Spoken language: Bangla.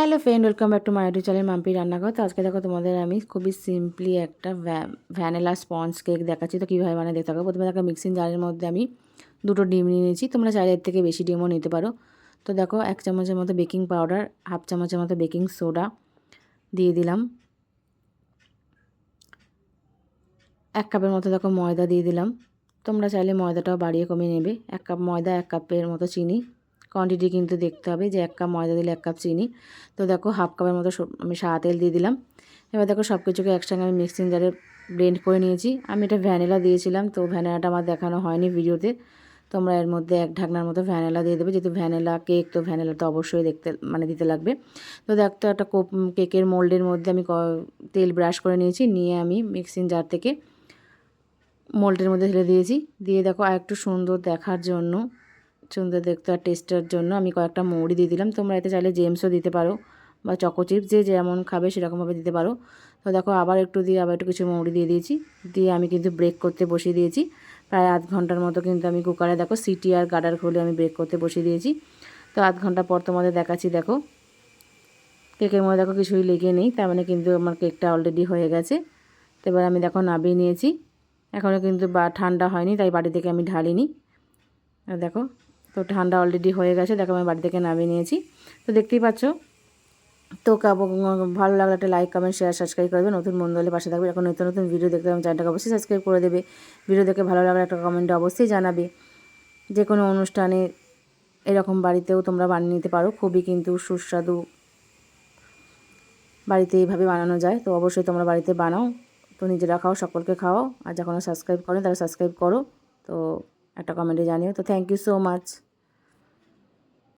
Hello friend, welcome back to YouTube channel Mampi Rannaghar. তো আজকে দেখো তোমাদের আমি খুবই সিম্পলি একটা ভ্যানিলা স্পঞ্জ কেক দেখাচ্ছি। তো কীভাবে বানিয়ে দেখতে হবে? প্রথমে দেখো মিক্সিং জারের মধ্যে আমি দুটো ডিম নিয়ে নিয়েছি। তোমরা চাইলে এর থেকে বেশি ডিমও নিতে পারো। তো দেখো এক চামচের মতো বেকিং পাউডার, হাফ চামচের মতো বেকিং সোডা দিয়ে দিলাম। এক কাপের মতো দেখো ময়দা দিয়ে দিলাম। তোমরা চাইলে ময়দাটাও বাড়িয়ে কমিয়ে নেবে। এক কাপ ময়দা, এক কাপের মতো চিনি। কোয়ান্টিটি কিন্তু দেখতে হবে যে এক কাপ ময়দা দিলে এক কাপ চিনি। তো দেখো হাফ কাপের মতো আমি সাদা তেল দিয়ে দিলাম। এবার দেখো সব কিছুকে একসঙ্গে আমি মিক্সিং জারে ব্লেন্ড করে নিয়েছি। আমি এটা ভ্যানিলা দিয়েছিলাম, তো ভ্যানিলাটা আমার দেখানো হয়নি ভিডিওতে। তোমরা এর মধ্যে এক ঢাকনার মতো ভ্যানিলা দিয়ে দেবে। যেহেতু ভ্যানিলা কেক তো ভ্যানিলা তো অবশ্যই দেখতে মানে দিতে লাগবে। তো দেখতো একটা কোপ কেকের মোল্ডের মধ্যে আমি তেল ব্রাশ করে নিয়েছি। নিয়ে আমি মিক্সিং জার থেকে মোল্ডের মধ্যে ঢেলে দিয়েছি। দিয়ে দেখো আর একটু সুন্দর দেখার জন্য সুন্দর দেখতে আর টেস্টের জন্য আমি কয়েকটা মৌরি দিয়ে দিলাম। তোমরা এতে চাইলে জেমসও দিতে পারো বা চকো চিপস যে যেমন খাবে সেরকমভাবে দিতে পারো। তো দেখো আবার একটু দিয়ে, আবার একটু কিছু মৌরি দিয়ে দিয়েছি। দিয়ে আমি কিন্তু ব্রেক করতে বসিয়ে দিয়েছি। প্রায় আধ ঘণ্টার মতো কিন্তু আমি কুকারে দেখো সিটি আর গাডার খুলে আমি ব্রেক করতে বসিয়ে দিয়েছি। তো আধ ঘণ্টা পর তোমাদের দেখাচ্ছি দেখো। কেকের মধ্যে দেখো কিছুই লেগে নেই, তার মানে কিন্তু আমার কেকটা অলরেডি হয়ে গেছে। তো এবার আমি দেখো নাবিয়ে নিয়েছি। এখনও কিন্তু বা ঠান্ডা হয়নি, তাই বাড়ি থেকে আমি ঢালিনি। দেখো তো ঠান্ডা অলরেডি হয়ে গেছে, দেখো আমি বাড়ি থেকে নামিয়ে নিয়েছি। তো দেখতেই পাচ্ছ, তো ভালো লাগলে একটা লাইক কমেন্ট শেয়ার সাবস্ক্রাইব করবে। নতুন বন্ধু পাশে থাকবে। এখন নতুন নতুন ভিডিও দেখতে আমি চ্যানেলটাকে অবশ্যই সাবস্ক্রাইব করে দেবে। ভিডিও দেখে ভালো লাগলে একটা কমেন্টে অবশ্যই জানাবে। যে কোনো অনুষ্ঠানে এরকম বাড়িতেও তোমরা বানিয়ে নিতে পারো। খুবই কিন্তু সুস্বাদু বাড়িতে এইভাবে বানানো যায়। তো অবশ্যই তোমরা বাড়িতে বানাও। তো নিজেরা খাও, সকলকে খাও আর যখন সাবস্ক্রাইব করেন, তারা সাবস্ক্রাইব করো। তো একটা কমেন্টে জানিও। তো থ্যাংক ইউ সো মাচ